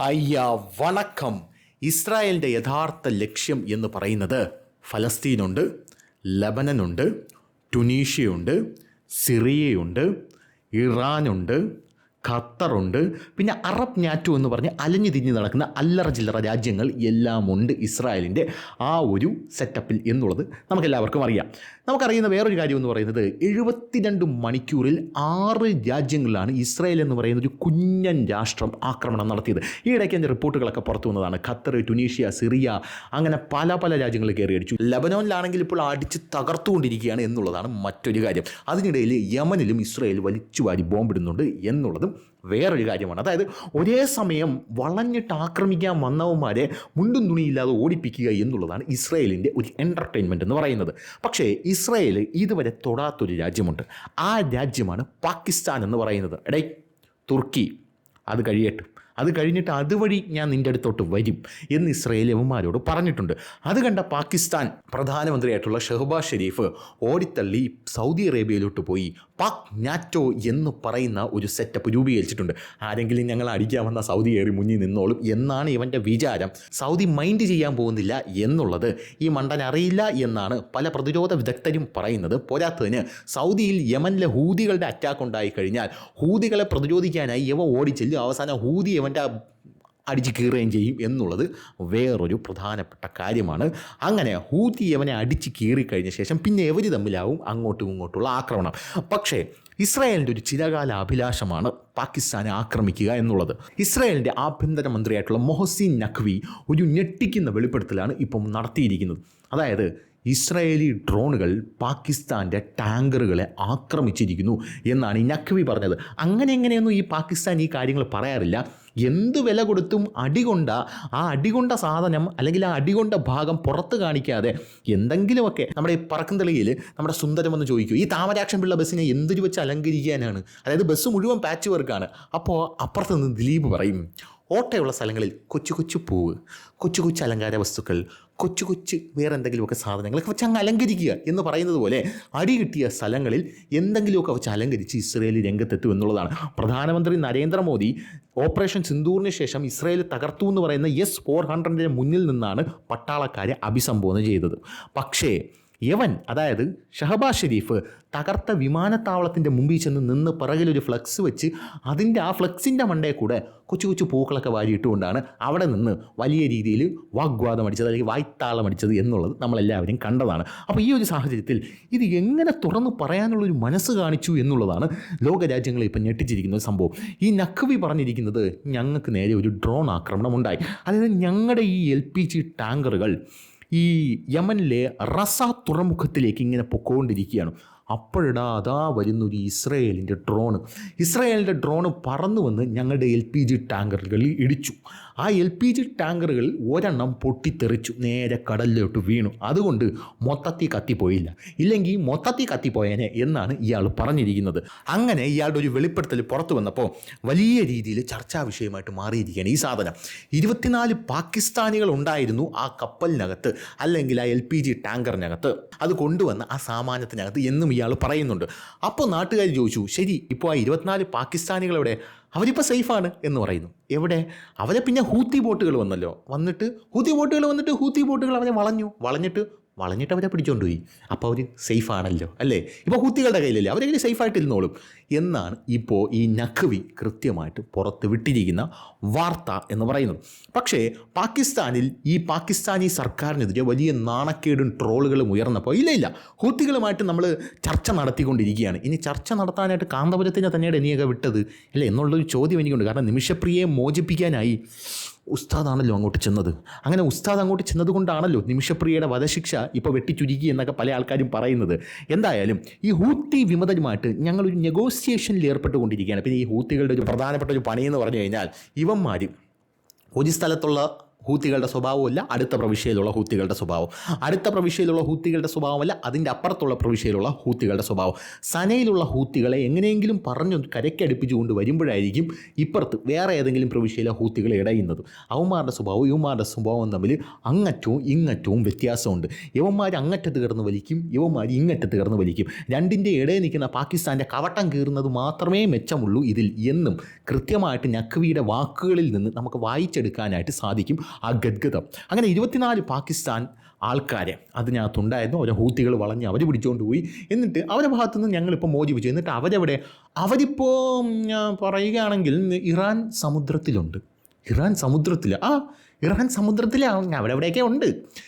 അയ്യ വണക്കം. ഇസ്രായേലിന്റെ യഥാർത്ഥ ലക്ഷ്യം എന്ന് പറയുന്നത് ഫലസ്തീനുണ്ട് ലബനനുണ്ട് ടുനീഷ്യയുണ്ട് സിറിയയുണ്ട് ഇറാനുണ്ട് ഖത്തറുണ്ട്. പിന്നെ അറബ് നാറ്റോ എന്ന് പറഞ്ഞ് അലഞ്ഞു തിരിഞ്ഞ് നടക്കുന്ന അല്ലറ ചില്ലറ രാജ്യങ്ങൾ എല്ലാം ഉണ്ട് ഇസ്രായേലിന്റെ ആ ഒരു സെറ്റപ്പിൽ എന്നുള്ളത് നമുക്കെല്ലാവർക്കും അറിയാം. നമുക്കറിയുന്ന വേറൊരു കാര്യം എന്ന് പറയുന്നത് എഴുപത്തിരണ്ട് മണിക്കൂറിൽ ആറ് രാജ്യങ്ങളിലാണ് ഇസ്രായേൽ എന്ന് പറയുന്ന ഒരു കുഞ്ഞൻ രാഷ്ട്രം ആക്രമണം നടത്തിയത്. ഈ ഇടയ്ക്ക് അതിന്റെ റിപ്പോർട്ടുകളൊക്കെ പുറത്തു വന്നതാണ്. ഖത്തർ ടുനീഷ്യ സിറിയ അങ്ങനെ പല പല രാജ്യങ്ങൾ കയറി അടിച്ചു. ലബനോനിലാണെങ്കിൽ ഇപ്പോൾ അടിച്ച് തകർത്തുകൊണ്ടിരിക്കുകയാണ് എന്നുള്ളതാണ് മറ്റൊരു കാര്യം. അതിനിടയിൽ യമനിലും ഇസ്രായേൽ വലിച്ചു വാരി ബോംബിടുന്നുണ്ട് എന്നുള്ളതും വേറൊരു കാര്യമാണ്. അതായത് ഒരേ സമയം വളഞ്ഞിട്ട് ആക്രമിക്കാൻ വന്നവന്മാരെ മുണ്ടും തുണിയില്ലാതെ ഓടിപ്പിക്കുക എന്നുള്ളതാണ് ഇസ്രയേലിന്റെ ഒരു എന്റർടൈൻമെന്റ് എന്ന് പറയുന്നത്. പക്ഷേ ഇസ്രയേൽ ഇതുവരെ തൊടാത്തൊരു രാജ്യമുണ്ട്. ആ രാജ്യമാണ് പാകിസ്ഥാൻ എന്ന് പറയുന്നത്. എടേ തുർക്കി അത് കഴിയട്ടെ. അത് കഴിഞ്ഞിട്ട് അതുവഴി ഞാൻ നിന്റെ അടുത്തോട്ട് വരും എന്ന് ഇസ്രയേലിയന്മാരോട് പറഞ്ഞിട്ടുണ്ട്. അത് കണ്ട പാകിസ്ഥാൻ പ്രധാനമന്ത്രിയായിട്ടുള്ള ഷെഹബാസ് ഷെരീഫ് ഓടിത്തള്ളി സൗദി അറേബ്യയിലോട്ട് പോയി പാക് നാറ്റോ എന്ന് പറയുന്ന ഒരു സെറ്റപ്പ് രൂപീകരിച്ചിട്ടുണ്ട്. ആരെങ്കിലും ഞങ്ങൾ അടിക്കാൻ വന്ന സൗദി ഏറി മുന്നിൽ നിന്നോളും എന്നാണ് ഇവന്റെ വിചാരം. സൗദി മൈൻഡ് ചെയ്യാൻ പോകുന്നില്ല എന്നുള്ളത് ഈ മണ്ടൻ അറിയില്ല എന്നാണ് പല പ്രതിരോധ വിദഗ്ധരും പറയുന്നത്. പോരാത്തതിന് സൗദിയിൽ യമനിലെ ഹൂതികളുടെ അറ്റാക്ക് ഉണ്ടായി കഴിഞ്ഞാൽ ഹൂതികളെ പ്രതിരോധിക്കാനായി ഇവ ഓടിച്ചെല്ലും. അവസാനം ഹൂതി ഇവന്റെ അടിച്ച് കീറുകയും ചെയ്യും എന്നുള്ളത് വേറൊരു പ്രധാനപ്പെട്ട കാര്യമാണ്. അങ്ങനെ ഹൂതി അവനെ അടിച്ച് കീറിക്കഴിഞ്ഞ ശേഷം പിന്നെ എവർ തമ്മിലാവും അങ്ങോട്ടും ഇങ്ങോട്ടുള്ള ആക്രമണം. പക്ഷേ ഇസ്രായേലിന്റെ ഒരു ചിരകാല അഭിലാഷമാണ് പാകിസ്ഥാനെ ആക്രമിക്കുക എന്നുള്ളത്. ഇസ്രായേലിന്റെ ആഭ്യന്തരമന്ത്രിയായിട്ടുള്ള മൊഹസിൻ നഖ്വി ഒരു ഞെട്ടിക്കുന്ന വെളിപ്പെടുത്തലാണ് ഇപ്പം നടത്തിയിരിക്കുന്നത്. അതായത് ഇസ്രായേലി ഡ്രോണുകൾ പാകിസ്ഥാന്റെ ടാങ്കറുകളെ ആക്രമിച്ചിരിക്കുന്നു എന്നാണ് ഈ നഖ്വി പറഞ്ഞത്. അങ്ങനെ എങ്ങനെയൊന്നും ഈ പാകിസ്ഥാൻ ഈ കാര്യങ്ങൾ പറയാറില്ല. എന്ത് വില കൊടുത്തും അടികൊണ്ട ആ അടികൊണ്ട സാധനം അല്ലെങ്കിൽ ആ അടികൊണ്ട ഭാഗം പുറത്ത് കാണിക്കാതെ എന്തെങ്കിലുമൊക്കെ നമ്മുടെ ഈ പറക്കുംതളിയിൽ നമ്മുടെ സുന്ദരം എന്ന് ചോദിക്കൂ. ഈ താമരാക്ഷം പിള്ള ബസ്സിനെ എന്തൊരു വെച്ച് അലങ്കരിക്കാനാണ്? അതായത് ബസ് മുഴുവൻ പാച്ച് വർക്കാണ്. അപ്പോൾ അപ്പുറത്ത് നിന്ന് ദിലീപ് പറയും ഓട്ടയുള്ള സ്ഥലങ്ങളിൽ കൊച്ചു കൊച്ചു പൂവ് കൊച്ചു കൊച്ചു അലങ്കാര വസ്തുക്കൾ കൊച്ചു കൊച്ചു വേറെ എന്തെങ്കിലുമൊക്കെ സാധനങ്ങളൊക്കെ വെച്ച് അങ്ങ് അലങ്കരിക്കുക എന്ന് പറയുന്നത് പോലെ അടി കിട്ടിയ സ്ഥലങ്ങളിൽ എന്തെങ്കിലുമൊക്കെ വെച്ച് അലങ്കരിച്ച് ഇസ്രയേൽ രംഗത്തെത്തും എന്നുള്ളതാണ്. പ്രധാനമന്ത്രി നരേന്ദ്രമോദി ഓപ്പറേഷൻ സിന്ദൂറിന് ശേഷം ഇസ്രയേൽ തകർത്തു എന്ന് പറയുന്ന എസ് ഫോർ ഹൺഡ്രഡിന്റെ മുന്നിൽ നിന്നാണ് പട്ടാളക്കാരെ അഭിസംബോധന ചെയ്തത്. പക്ഷേ യവൻ അതായത് ഷഹബാസ് ഷെരീഫ് തകർത്ത വിമാനത്താവളത്തിന്റെ മുമ്പിൽ ചെന്ന് നിന്ന് പിറകിലൊരു ഫ്ലക്സ് വെച്ച് അതിന്റെ ആ ഫ്ലക്സിന്റെ മണ്ടയിൽ കൂടെ കൊച്ചു കൊച്ചു പൂക്കളൊക്കെ വാരിയിട്ടുകൊണ്ടാണ് അവിടെ നിന്ന് വലിയ രീതിയിൽ വാഗ്വാദം അടിച്ചത് അല്ലെങ്കിൽ വായ്ത്താളം അടിച്ചത് എന്നുള്ളത് നമ്മളെല്ലാവരും കണ്ടതാണ്. അപ്പോൾ ഈ ഒരു സാഹചര്യത്തിൽ ഇത് എങ്ങനെ തുറന്നു പറയാനുള്ളൊരു മനസ്സ് കാണിച്ചു എന്നുള്ളതാണ് ലോകരാജ്യങ്ങളെ ഇപ്പം ഞെട്ടിച്ചിരിക്കുന്ന ഒരു സംഭവം. ഈ നഖ്വി പറഞ്ഞിരിക്കുന്നത് ഞങ്ങൾക്ക് നേരെ ഒരു ഡ്രോൺ ആക്രമണം ഉണ്ടായി അതായത് ഞങ്ങളുടെ ഈ എൽ പി ജി ടാങ്കറുകൾ ഈ യമനിലെ റസ തുറമുഖത്തിലേക്ക് ഇങ്ങനെ പൊക്കോണ്ടിരിക്കുകയാണ്. അപ്പോഴിടാ അതാ വരുന്നൊരു ഇസ്രയേലിന്റെ ഡ്രോണ് ഇസ്രയേലിന്റെ ഡ്രോണ് പറന്നു വന്ന് ഞങ്ങളുടെ എൽ പി ജി ടാങ്കറുകളിൽ ഇടിച്ചു. ആ എൽ പി ജി ടാങ്കറുകൾ ഒരെണ്ണം പൊട്ടിത്തെറിച്ചു. നേരെ കടലിലോട്ട് വീണു. അതുകൊണ്ട് മൊത്തത്തിൽ കത്തിപ്പോയില്ല. ഇല്ലെങ്കിൽ മൊത്തത്തിൽ കത്തിപ്പോയേനെ എന്നാണ് ഇയാൾ പറഞ്ഞിരിക്കുന്നത്. അങ്ങനെ ഇയാളുടെ ഒരു വെളിപ്പെടുത്തൽ പുറത്തു വന്നപ്പോൾ വലിയ രീതിയിൽ ചർച്ചാ വിഷയമായിട്ട് മാറിയിരിക്കുകയാണ് ഈ സാധനം. ഇരുപത്തിനാല് പാകിസ്ഥാനികൾ ഉണ്ടായിരുന്നു ആ കപ്പലിനകത്ത് അല്ലെങ്കിൽ ആ എൽ പി ജി ടാങ്കറിനകത്ത്. അത് കൊണ്ടുവന്ന ആ സാമാനത്തിനകത്ത് എന്നും ഇയാൾ പറയുന്നുണ്ട്. അപ്പോൾ നാട്ടുകാർ ചോദിച്ചു ശരി ഇപ്പോൾ ആ ഇരുപത്തിനാല് പാകിസ്ഥാനികളെവിടെ അവരിപ്പോൾ സേഫാണ് എന്ന് പറയുന്നു. എവിടെ? അവരെ പിന്നെ ഹൂത്തി ബോട്ടുകൾ വന്നല്ലോ. വന്നിട്ട് ഹൂത്തി ബോട്ടുകൾ വന്നിട്ട് ഹൂത്തി ബോട്ടുകൾ അവരെ വളഞ്ഞു. വളഞ്ഞിട്ട് വളഞ്ഞിട്ട് അവരെ പിടിച്ചുകൊണ്ട് പോയി. അപ്പോൾ അവർ സേഫ് ആണല്ലോ അല്ലേ? ഇപ്പോൾ ഹൂത്തികളുടെ കയ്യിലല്ലേ? അവരെങ്കിലും സേഫായിട്ട് ഇരുന്നോളും? എന്നാണ് ഇപ്പോൾ ഈ നഖ്വി കൃത്യമായിട്ട് പുറത്ത് വിട്ടിരിക്കുന്ന വാർത്ത എന്ന് പറയുന്നത്. പക്ഷേ പാകിസ്ഥാനിൽ ഈ പാകിസ്ഥാനി സർക്കാരിനെതിരെ വലിയ നാണക്കേടും ട്രോളുകളും ഉയർന്നപ്പോൾ ഇല്ല ഇല്ല. ഹൂത്തികളുമായിട്ട് നമ്മൾ ചർച്ച നടത്തിക്കൊണ്ടിരിക്കുകയാണ്. ഇനി ചർച്ച നടത്താനായിട്ട് കാന്തപുരത്തിനെ തന്നെയാണ് ഇനിയൊക്കെ വിട്ടത് അല്ലേ? എന്നുള്ളൊരു ചോദ്യം എനിക്കുണ്ട്. കാരണം നിമിഷപ്രിയയെ മോചിപ്പിക്കാനായി ഉസ്താദാണല്ലോ അങ്ങോട്ട് ചെന്നത്. അങ്ങനെ ഉസ്താദ് അങ്ങോട്ട് ചെന്നത് കൊണ്ടാണല്ലോ നിമിഷപ്രിയയുടെ വധശിക്ഷ ഇപ്പോൾ വെട്ടിച്ചുരുക്കി എന്നൊക്കെ പല ആൾക്കാരും പറയുന്നത്. എന്തായാലും ഈ ഹൂത്തി വിമതരുമായിട്ട് ഞങ്ങളൊരു നെഗോസിയേഷനിൽ ഏർപ്പെട്ടുകൊണ്ടിരിക്കുകയാണ്. പിന്നെ ഈ ഹൂത്തികളുടെ ഒരു പ്രധാനപ്പെട്ട ഒരു പണി എന്ന് പറഞ്ഞു കഴിഞ്ഞാൽ ഇവന്മാർ ഒരു സ്ഥലത്തുള്ള ഹൂത്തികളുടെ സ്വഭാവമല്ല അടുത്ത പ്രവിശ്യയിലുള്ള ഹൂത്തികളുടെ സ്വഭാവം. അടുത്ത പ്രവിശ്യയിലുള്ള ഹൂത്തികളുടെ സ്വഭാവമല്ല അതിന്റെ അപ്പുറത്തുള്ള പ്രവിശ്യയിലുള്ള ഹൂത്തികളുടെ സ്വഭാവം. സനയിലുള്ള ഹൂത്തികളെ എങ്ങനെയെങ്കിലും പറഞ്ഞു കരയ്ക്കടുപ്പിച്ചുകൊണ്ട് വരുമ്പോഴായിരിക്കും ഇപ്പുറത്ത് വേറെ ഏതെങ്കിലും പ്രവിശ്യയിലെ ഹൂത്തികൾ ഇടയുന്നത്. അവന്മാരുടെ സ്വഭാവം ഇവന്മാരുടെ സ്വഭാവം തമ്മിൽ അങ്ങറ്റവും ഇങ്ങറ്റവും വ്യത്യാസമുണ്ട്. ഇവന്മാർ അങ്ങറ്റത്ത് കിടന്ന് വലിക്കും ഇവന്മാർ ഇങ്ങറ്റത്ത് കിടന്ന് വലിക്കും. രണ്ടിന്റെ ഇടയിൽ നിൽക്കുന്ന പാകിസ്ഥാന്റെ കവട്ടം കീറുന്നത് മാത്രമേ മെച്ചമുള്ളൂ ഇതിൽ എന്നും. കൃത്യമായിട്ട് നഖ്വിയുടെ വാക്കുകളിൽ നിന്ന് നമുക്ക് വായിച്ചെടുക്കാനായിട്ട് സാധിക്കും. ആ ഗദ്ഗതം അങ്ങനെ ഇരുപത്തിനാല് പാകിസ്ഥാൻ ആൾക്കാരെ അതിനകത്തുണ്ടായിരുന്നു. അവരെ ഹൂത്തികൾ വളഞ്ഞ് അവർ പിടിച്ചുകൊണ്ട് പോയി. എന്നിട്ട് അവരുടെ ഭാഗത്തു നിന്ന് ഞങ്ങളിപ്പോൾ മോചിപ്പിച്ചു. എന്നിട്ട് അവരെവിടെ അവരിപ്പോൾ പറയുകയാണെങ്കിൽ ഇറാൻ സമുദ്രത്തിലുണ്ട്. ഇറാൻ സമുദ്രത്തിൽ ആ ഇറാൻ സമുദ്രത്തിലാണ് അവിടെ എവിടെയൊക്കെ ഉണ്ട്.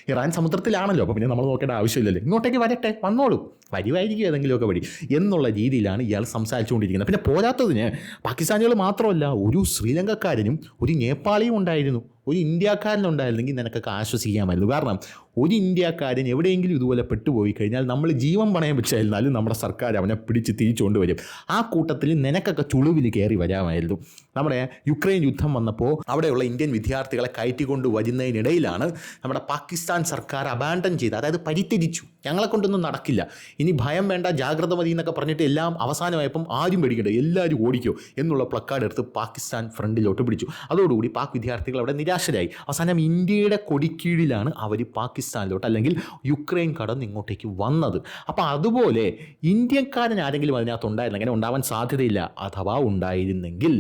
ഇറാൻ സമുദ്രത്തിലാണല്ലോ. അപ്പോൾ പിന്നെ നമ്മൾ നോക്കേണ്ട ആവശ്യമില്ലല്ലോ. ഇങ്ങോട്ടേക്ക് വരട്ടെ വന്നോളൂ. വരുമായിരിക്കും ഏതെങ്കിലുമൊക്കെ വഴി. എന്നുള്ള രീതിയിലാണ് ഇയാൾ സംസാരിച്ചുകൊണ്ടിരിക്കുന്നത്. പിന്നെ പോരാത്തതിന് പാകിസ്ഥാനികൾ മാത്രമല്ല ഒരു ശ്രീലങ്കക്കാരനും ഒരു നേപ്പാളിയും ഉണ്ടായിരുന്നു. ഒരു ഇന്ത്യക്കാരനുണ്ടായിരുന്നെങ്കിൽ നിനക്കൊക്കെ ആശ്വസിക്കാമായിരുന്നു. കാരണം ഒരു ഇന്ത്യക്കാരൻ എവിടെയെങ്കിലും ഇതുപോലെ പെട്ടുപോയി കഴിഞ്ഞാൽ നമ്മൾ ജീവൻ പണയം വെച്ചായിരുന്നാലും നമ്മുടെ സർക്കാർ അവനെ പിടിച്ച് തിരിച്ചുകൊണ്ട് വരും ആ കൂട്ടത്തിൽ നിനക്കൊക്കെ ചുളിവിൽ കയറി വരാമായിരുന്നു. നമ്മുടെ യുക്രൈൻ യുദ്ധം വന്നപ്പോൾ അവിടെയുള്ള ഇന്ത്യൻ വിദ്യാർത്ഥികളെ കയറ്റിക്കൊണ്ട് വരുന്നതിനിടയിലാണ് നമ്മുടെ പാകിസ്ഥാൻ സർക്കാർ അബാൻഡൻ ചെയ്ത് അതായത് പരിത്യജിച്ചു. ഞങ്ങളെ കൊണ്ടൊന്നും നടക്കില്ല. ഇനി ഭയം വേണ്ട ജാഗ്രത മതി എന്നൊക്കെ പറഞ്ഞിട്ട് എല്ലാം അവസാനമായപ്പം ആരും പേടിക്കണ്ട എല്ലാവരും ഓടിക്കോ എന്നുള്ള പ്ലക്കാർഡ് എടുത്ത് പാകിസ്ഥാൻ ഫ്രണ്ടിലോട്ട് പിടിച്ചു. അതോടുകൂടി പാക് വിദ്യാർത്ഥികൾ അവിടെ നിരാശരായി അവസാനം ഇന്ത്യയുടെ കൊടിക്കീഴിലാണ് അവർ പാകിസ്ഥാനിലോട്ട് അല്ലെങ്കിൽ യുക്രൈൻ കടന്ന് ഇങ്ങോട്ടേക്ക് വന്നത്. അപ്പോൾ അതുപോലെ ഇന്ത്യക്കാരൻ ആരെങ്കിലും അതിനകത്ത് ഉണ്ടായിരുന്നു അങ്ങനെ ഉണ്ടാവാൻ സാധ്യതയില്ല അഥവാ ഉണ്ടായിരുന്നെങ്കിൽ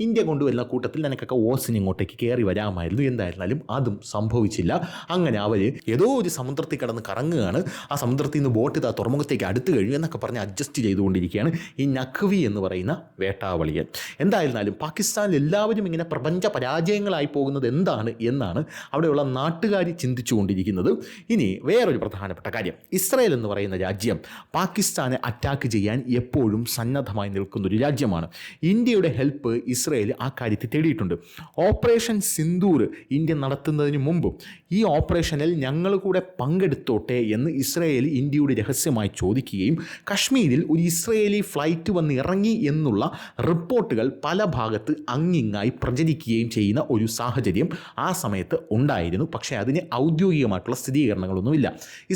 ഇന്ത്യ കൊണ്ടുവരുന്ന കൂട്ടത്തിൽ നിനക്കൊക്കെ ഓസിന് ഇങ്ങോട്ടേക്ക് കയറി വരാമായിരുന്നു. എന്തായിരുന്നാലും അതും സംഭവിച്ചില്ല. അങ്ങനെ അവർ ഏതോ ഒരു സമുദ്രത്തിൽ കടന്ന് കറങ്ങുകയാണ്. ആ സമുദ്രത്തിൽ നിന്ന് ബോട്ട് ഇതാ തുറമുഖത്തേക്ക് അടുത്ത് കഴിഞ്ഞു എന്നൊക്കെ പറഞ്ഞ് അഡ്ജസ്റ്റ് ചെയ്തുകൊണ്ടിരിക്കുകയാണ് ഈ നഖ്വി എന്ന് പറയുന്ന വേട്ടാവളിയൻ. എന്തായിരുന്നാലും പാകിസ്ഥാനിൽ എല്ലാവരും ഇങ്ങനെ പ്രപഞ്ച പരാജയങ്ങളായി പോകുന്നത് എന്താണ് എന്നാണ് അവിടെയുള്ള നാട്ടുകാർ ചിന്തിച്ചുകൊണ്ടിരിക്കുന്നത്. ഇനി വേറൊരു പ്രധാനപ്പെട്ട കാര്യം. ഇസ്രായേൽ എന്ന് പറയുന്ന രാജ്യം പാകിസ്ഥാനെ അറ്റാക്ക് ചെയ്യാൻ എപ്പോഴും സന്നദ്ധമായി നിൽക്കുന്ന ഒരു രാജ്യമാണ്. ഇന്ത്യയുടെ ഹെൽപ്പ് ഇസ്രയേൽ ആ കാര്യത്തിൽ തേടിയിട്ടുണ്ട്. ഓപ്പറേഷൻ സിന്ദൂർ ഇന്ത്യ നടത്തുന്നതിന് മുമ്പും ഈ ഓപ്പറേഷനിൽ ഞങ്ങൾ കൂടെ പങ്കെടുത്തോട്ടെ എന്ന് ഇസ്രയേൽ ഇന്ത്യയുടെ രഹസ്യമായി ചോദിക്കുകയും കശ്മീരിൽ ഒരു ഇസ്രയേലി ഫ്ലൈറ്റ് വന്ന് ഇറങ്ങി എന്നുള്ള റിപ്പോർട്ടുകൾ പല ഭാഗത്ത് അങ്ങിങ്ങായി പ്രചരിക്കുകയും ചെയ്യുന്ന ഒരു സാഹചര്യം ആ സമയത്ത് ഉണ്ടായിരുന്നു. പക്ഷേ അതിന് ഔദ്യോഗികമായിട്ടുള്ള സ്ഥിരീകരണങ്ങളൊന്നുമില്ല.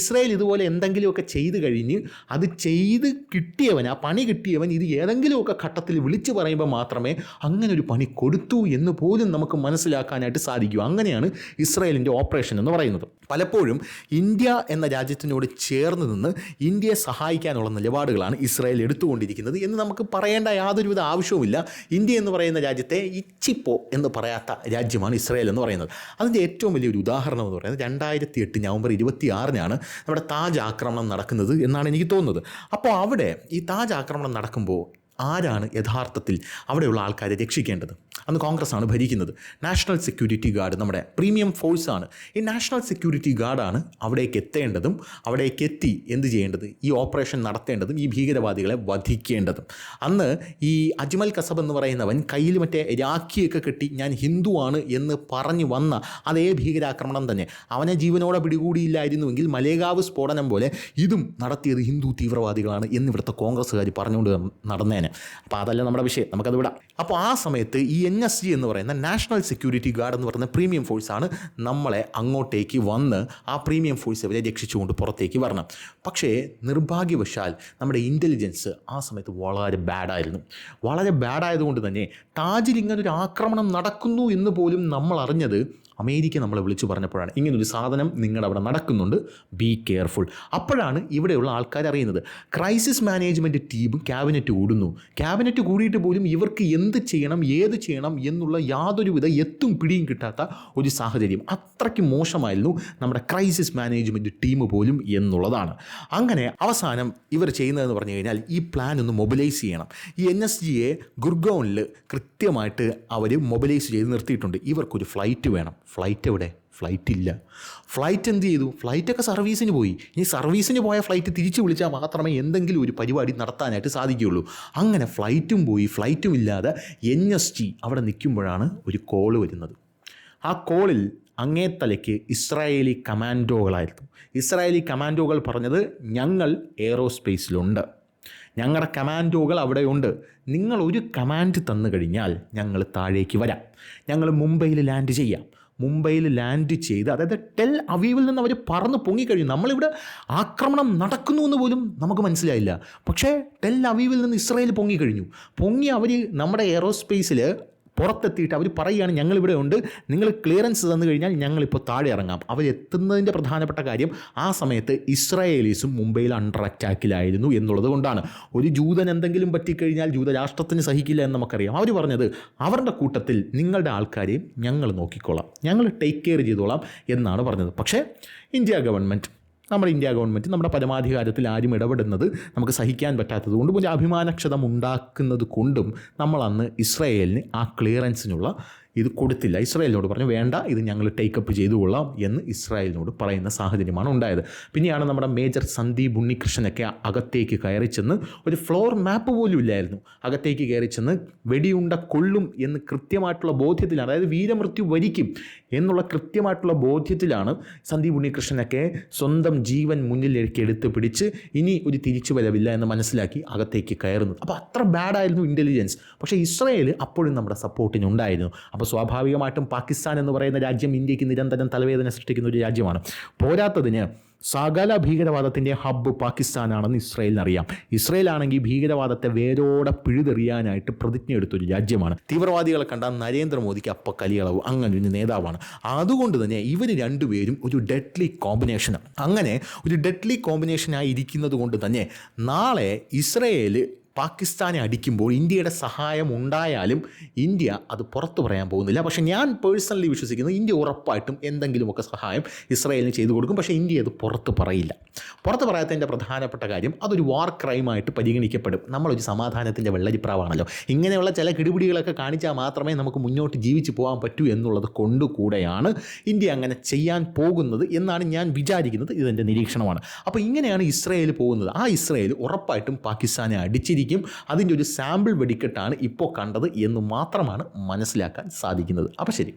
ഇസ്രയേൽ ഇതുപോലെ എന്തെങ്കിലുമൊക്കെ ചെയ്ത് കഴിഞ്ഞ് അത് ചെയ്ത് കിട്ടിയവൻ ആ പണി കിട്ടിയവൻ ഇത് ഏതെങ്കിലുമൊക്കെ ഘട്ടത്തിൽ വിളിച്ചു പറയുമ്പോൾ മാത്രമേ അങ്ങനെ ഒരു പണി കൊടുത്തു എന്ന് പോലും നമുക്ക് മനസ്സിലാക്കാനായിട്ട് സാധിക്കും. അങ്ങനെയാണ് ഇസ്രായേലിന്റെ ഓപ്പറേഷൻ എന്ന് പറയുന്നത്. പലപ്പോഴും ഇന്ത്യ എന്ന രാജ്യത്തിനോട് ചേർന്ന് നിന്ന് ഇന്ത്യയെ സഹായിക്കാനുള്ള നിലപാടുകളാണ് ഇസ്രായേൽ എടുത്തുകൊണ്ടിരിക്കുന്നത് എന്ന് നമുക്ക് പറയേണ്ട യാതൊരുവിധ ആവശ്യവുമില്ല. ഇന്ത്യ എന്ന് പറയുന്ന രാജ്യത്തെ ഇച്ചിപ്പോ എന്ന് പറയാത്ത രാജ്യമാണ് ഇസ്രായേൽ എന്ന് പറയുന്നത്. അതിന്റെ ഏറ്റവും വലിയൊരു ഉദാഹരണം എന്ന് പറയുന്നത് രണ്ടായിരത്തി എട്ട് നവംബർ ഇരുപത്തി ആറിനാണ് നമ്മുടെ താജ് ആക്രമണം നടക്കുന്നത് എന്നാണ് എനിക്ക് തോന്നുന്നത്. അപ്പോൾ അവിടെ ഈ താജ് ആക്രമണം നടക്കുമ്പോൾ ആരാണ് യഥാർത്ഥത്തിൽ അവിടെയുള്ള ആൾക്കാരെ രക്ഷിക്കേണ്ടത്? അന്ന് കോൺഗ്രസ് ആണ് ഭരിക്കുന്നത്. നാഷണൽ സെക്യൂരിറ്റി ഗാർഡ് നമ്മുടെ പ്രീമിയം ഫോഴ്സാണ്. ഈ നാഷണൽ സെക്യൂരിറ്റി ഗാർഡാണ് അവിടേക്ക് എത്തേണ്ടതും അവിടേക്ക് എത്തി എന്ത് ചെയ്യേണ്ടത്? ഈ ഓപ്പറേഷൻ നടത്തേണ്ടതും ഈ ഭീകരവാദികളെ വധിക്കേണ്ടതും. അന്ന് ഈ അജ്മൽ കസബ് എന്ന് പറയുന്നവൻ കയ്യിൽ മറ്റേ രാഖിയൊക്കെ കെട്ടി ഞാൻ ഹിന്ദുവാണ് എന്ന് പറഞ്ഞു വന്ന അതേ ഭീകരാക്രമണം തന്നെ. അവനെ ജീവനോടെ പിടികൂടിയില്ലായിരുന്നുവെങ്കിൽ മലേഗാവ് സ്ഫോടനം പോലെ ഇതും നടത്തിയത് ഹിന്ദു തീവ്രവാദികളാണ് എന്ന് ഇവിടുത്തെ കോൺഗ്രസ്സുകാർ പറഞ്ഞുകൊണ്ട് നടന്നേനെ. അപ്പോൾ അതല്ല നമ്മുടെ വിഷയം. നമുക്കത് വിടാം. അപ്പോൾ ആ സമയത്ത് ഈ എൻ എസ് ജി എന്ന് പറയുന്ന നാഷണൽ സെക്യൂരിറ്റി ഗാർഡ് എന്ന് പറയുന്ന പ്രീമിയം ഫോഴ്സാണ് നമ്മളെ അങ്ങോട്ടേക്ക് വന്ന് ആ പ്രീമിയം ഫോഴ്സ് അവരെ രക്ഷിച്ചുകൊണ്ട് പുറത്തേക്ക് വരണം. പക്ഷേ നിർഭാഗ്യവശാൽ നമ്മുടെ ഇന്റലിജൻസ് ആ സമയത്ത് വളരെ ബാഡായിരുന്നു വളരെ ബാഡായതുകൊണ്ട് തന്നെ താജിൽ ഇങ്ങനൊരു ആക്രമണം നടക്കുന്നു എന്ന് പോലും നമ്മൾ അറിഞ്ഞത് അമേരിക്ക നമ്മളെ വിളിച്ചു പറഞ്ഞപ്പോഴാണ് ഇങ്ങനൊരു സാധനം നിങ്ങളുടെ അവിടെ നടക്കുന്നുണ്ട്. ബി കെയർഫുൾ അപ്പോഴാണ് ഇവിടെയുള്ള ആൾക്കാർ അറിയുന്നത്. ക്രൈസിസ് മാനേജ്മെന്റ് ടീമും ക്യാബിനറ്റ് കൂടുന്നു ക്യാബിനറ്റ് കൂടിയിട്ട് പോലും ഇവർക്ക് എന്ത് ചെയ്യണം ഏത് ചെയ്യണം എന്നുള്ള യാതൊരുവിധ എത്തും പിടിയും കിട്ടാത്ത ഒരു സാഹചര്യം. അത്രയ്ക്ക് മോശമായിരുന്നു നമ്മുടെ ക്രൈസിസ് മാനേജ്മെന്റ് ടീം പോലും എന്നുള്ളതാണ്. അങ്ങനെ അവസാനം ഇവർ ചെയ്യുന്നതെന്ന് പറഞ്ഞു കഴിഞ്ഞാൽ ഈ പ്ലാൻ ഒന്ന് മൊബിലൈസ് ചെയ്യണം. ഈ എൻ എസ് ജിയെ ഗുർഗോണിൽ കൃത്യമായിട്ട് അവർ മൊബിലൈസ് ചെയ്ത് നിർത്തിയിട്ടുണ്ട്. ഇവർക്കൊരു ഫ്ലൈറ്റ് വേണം. ഫ്ലൈറ്റ് എവിടെ? ഫ്ലൈറ്റ് ഇല്ല. ഫ്ലൈറ്റ് എന്ത് ചെയ്തു? ഫ്ലൈറ്റൊക്കെ സർവീസിന് പോയി. ഇനി സർവീസിന് പോയ ഫ്ലൈറ്റ് തിരിച്ചു വിളിച്ചാൽ മാത്രമേ എന്തെങ്കിലും ഒരു പരിപാടി നടത്താനായിട്ട് സാധിക്കുകയുള്ളൂ. അങ്ങനെ ഫ്ലൈറ്റും പോയി. ഫ്ലൈറ്റും ഇല്ലാതെ എൻ എസ് ടി അവിടെ നിൽക്കുമ്പോഴാണ് ഒരു കോൾ വരുന്നത്. ആ കോളിൽ അങ്ങേത്തലയ്ക്ക് ഇസ്രായേലി കമാൻഡോകളായിരുന്നു. ഇസ്രായേലി കമാൻഡോകൾ പറഞ്ഞത് ഞങ്ങൾ എയറോസ്പേസിലുണ്ട്. ഞങ്ങളുടെ കമാൻഡോകൾ അവിടെയുണ്ട്. നിങ്ങൾ ഒരു കമാൻഡ് തന്നു കഴിഞ്ഞാൽ ഞങ്ങൾ താഴേക്ക് വരാം. ഞങ്ങൾ മുംബൈയിൽ ലാൻഡ് ചെയ്യാം. മുംബൈയിൽ ലാൻഡ് ചെയ്ത് അതായത് ടെൽ അവീവിൽ നിന്ന് അവർ പറന്ന് പൊങ്ങിക്കഴിഞ്ഞു. നമ്മളിവിടെ ആക്രമണം നടക്കുന്നു എന്ന് പോലും നമുക്ക് മനസ്സിലായില്ല. പക്ഷേ ടെൽ അവീവിൽ നിന്ന് ഇസ്രായേൽ പൊങ്ങിക്കഴിഞ്ഞു. പൊങ്ങി അവർ നമ്മുടെ എയറോസ്പേസിൽ പുറത്തെത്തിയിട്ട് അവർ പറയുകയാണ് ഞങ്ങളിവിടെ ഉണ്ട്. നിങ്ങൾ ക്ലിയറൻസ് തന്നു കഴിഞ്ഞാൽ ഞങ്ങളിപ്പോൾ താഴെ ഇറങ്ങാം. അവരെത്തുന്നതിന്റെ പ്രധാനപ്പെട്ട കാര്യം ആ സമയത്ത് ഇസ്രായേലീസും മുംബൈയിൽ അണ്ടർ അറ്റാക്കിലായിരുന്നു എന്നുള്ളത് കൊണ്ടാണ്. ഒരു ജൂതൻ എന്തെങ്കിലും പറ്റിക്കഴിഞ്ഞാൽ ജൂതരാഷ്ട്രത്തിന് സഹിക്കില്ല എന്ന് നമുക്കറിയാം. അവർ പറഞ്ഞത് അവരുടെ കൂട്ടത്തിൽ നിങ്ങളുടെ ആൾക്കാരെയും ഞങ്ങൾ നോക്കിക്കോളാം. ഞങ്ങൾ ടേക്ക് കെയർ ചെയ്തോളാം എന്നാണ് പറഞ്ഞത്. പക്ഷേ ഇന്ത്യ ഗവൺമെന്റ് നമ്മുടെ ഇന്ത്യ ഗവൺമെന്റ് നമ്മുടെ പരമാധികാരത്തിൽ ആരും ഇടപെടുന്നത് നമുക്ക് സഹിക്കാൻ പറ്റാത്തത് കൊണ്ടും ഒരു അഭിമാനക്ഷതം ഉണ്ടാക്കുന്നത് കൊണ്ടും നമ്മളന്ന് ഇസ്രയേലിന് ആ ക്ലിയറൻസിനുള്ള ഇത് കൊടുത്തില്ല. ഇസ്രായേലിനോട് പറഞ്ഞു വേണ്ട ഇത് ഞങ്ങൾ ടേക്കപ്പ് ചെയ്തു കൊള്ളാം എന്ന് ഇസ്രായേലിനോട് പറയുന്ന സാഹചര്യമാണ് ഉണ്ടായത്. പിന്നെയാണ് നമ്മുടെ മേജർ സന്ദീപ് ഉണ്ണികൃഷ്ണനൊക്കെ അകത്തേക്ക് കയറി ചെന്ന് ഒരു ഫ്ലോർ മാപ്പ് പോലും ഇല്ലായിരുന്നു. അകത്തേക്ക് കയറി ചെന്ന് വെടിയുണ്ട കൊള്ളും എന്ന് കൃത്യമായിട്ടുള്ള ബോധ്യത്തിൽ അതായത് വീരമൃത്യു വരിക്കും. എന്നുള്ള കൃത്യമായിട്ടുള്ള ബോധ്യത്തിലാണ് സന്ദീപ് ഉണ്ണികൃഷ്ണനൊക്കെ സ്വന്തം ജീവൻ മുന്നിലേക്ക് എടുത്ത് പിടിച്ച് ഇനി ഒരു തിരിച്ചു വരവില്ല എന്ന് മനസ്സിലാക്കി അകത്തേക്ക് കയറുന്നത്. അപ്പോൾ അത്ര ബാഡായിരുന്നു ഇന്റലിജൻസ് പക്ഷേ ഇസ്രയേൽ അപ്പോഴും നമ്മുടെ സപ്പോർട്ടിന് ഉണ്ടായിരുന്നു. അപ്പോൾ സ്വാഭാവികമായിട്ടും പാകിസ്ഥാൻ എന്ന് പറയുന്ന രാജ്യം ഇന്ത്യയ്ക്ക് നിരന്തരം തലവേദന സൃഷ്ടിക്കുന്ന ഒരു രാജ്യമാണ്. പോരാത്തതിന് സകല ഭീകരവാദത്തിന്റെ ഹബ്ബ് പാകിസ്ഥാനാണെന്ന് ഇസ്രായേലിനറിയാം. ഇസ്രായേൽ ആണെങ്കിൽ ഭീകരവാദത്തെ വേരോടെ പിഴുതെറിയാനായിട്ട് പ്രതിജ്ഞ എടുത്തൊരു രാജ്യമാണ്. തീവ്രവാദികളെ കണ്ടാൽ നരേന്ദ്രമോദിക്ക് അപ്പ കലിയളവ് അങ്ങനെ ഒരു നേതാവാണ്. അതുകൊണ്ട് തന്നെ ഇവർ രണ്ടുപേരും ഒരു ഡെഡ്ലി കോമ്പിനേഷനാണ് അങ്ങനെ ഒരു ഡെഡ്ലി കോമ്പിനേഷനായി ഇരിക്കുന്നത് കൊണ്ട് തന്നെ നാളെ ഇസ്രയേൽ പാകിസ്ഥാനെ അടിക്കുമ്പോൾ ഇന്ത്യയുടെ സഹായം ഉണ്ടായാലും ഇന്ത്യ അത് പുറത്തു പറയാൻ പോകുന്നില്ല. പക്ഷേ ഞാൻ പേഴ്സണലി വിശ്വസിക്കുന്നു ഇന്ത്യ ഉറപ്പായിട്ടും എന്തെങ്കിലുമൊക്കെ സഹായം ഇസ്രായേലിന് ചെയ്തു കൊടുക്കും. പക്ഷേ ഇന്ത്യ അത് പുറത്ത് പറയില്ല. പുറത്ത് പറയാത്തതിന്റെ പ്രധാനപ്പെട്ട കാര്യം അതൊരു വാർ ക്രൈമായിട്ട് പരിഗണിക്കപ്പെടും. നമ്മളൊരു സമാധാനത്തിന്റെ വെള്ളരിപ്രാവാണല്ലോ. ഇങ്ങനെയുള്ള ചില കിടുപിടികളൊക്കെ കാണിച്ചാൽ മാത്രമേ നമുക്ക് മുന്നോട്ട് ജീവിച്ചു പോകാൻ പറ്റൂ എന്നുള്ളത് കൊണ്ടുകൂടെയാണ് ഇന്ത്യ അങ്ങനെ ചെയ്യാൻ പോകുന്നത് എന്നാണ് ഞാൻ വിചാരിക്കുന്നത്. ഇതെന്റെ നിരീക്ഷണമാണ്. അപ്പോൾ ഇങ്ങനെയാണ് ഇസ്രായേൽ പോകുന്നത്. ആ ഇസ്രായേൽ ഉറപ്പായിട്ടും പാകിസ്ഥാനെ അടിച്ചിരിക്കും. അതിന്റെ ഒരു സാമ്പിൾ വെടിക്കെട്ടാണ് ഇപ്പോൾ കണ്ടത് എന്ന് മാത്രമാണ് മനസ്സിലാക്കാൻ സാധിക്കുന്നത്. അപ്പോൾ ശരി.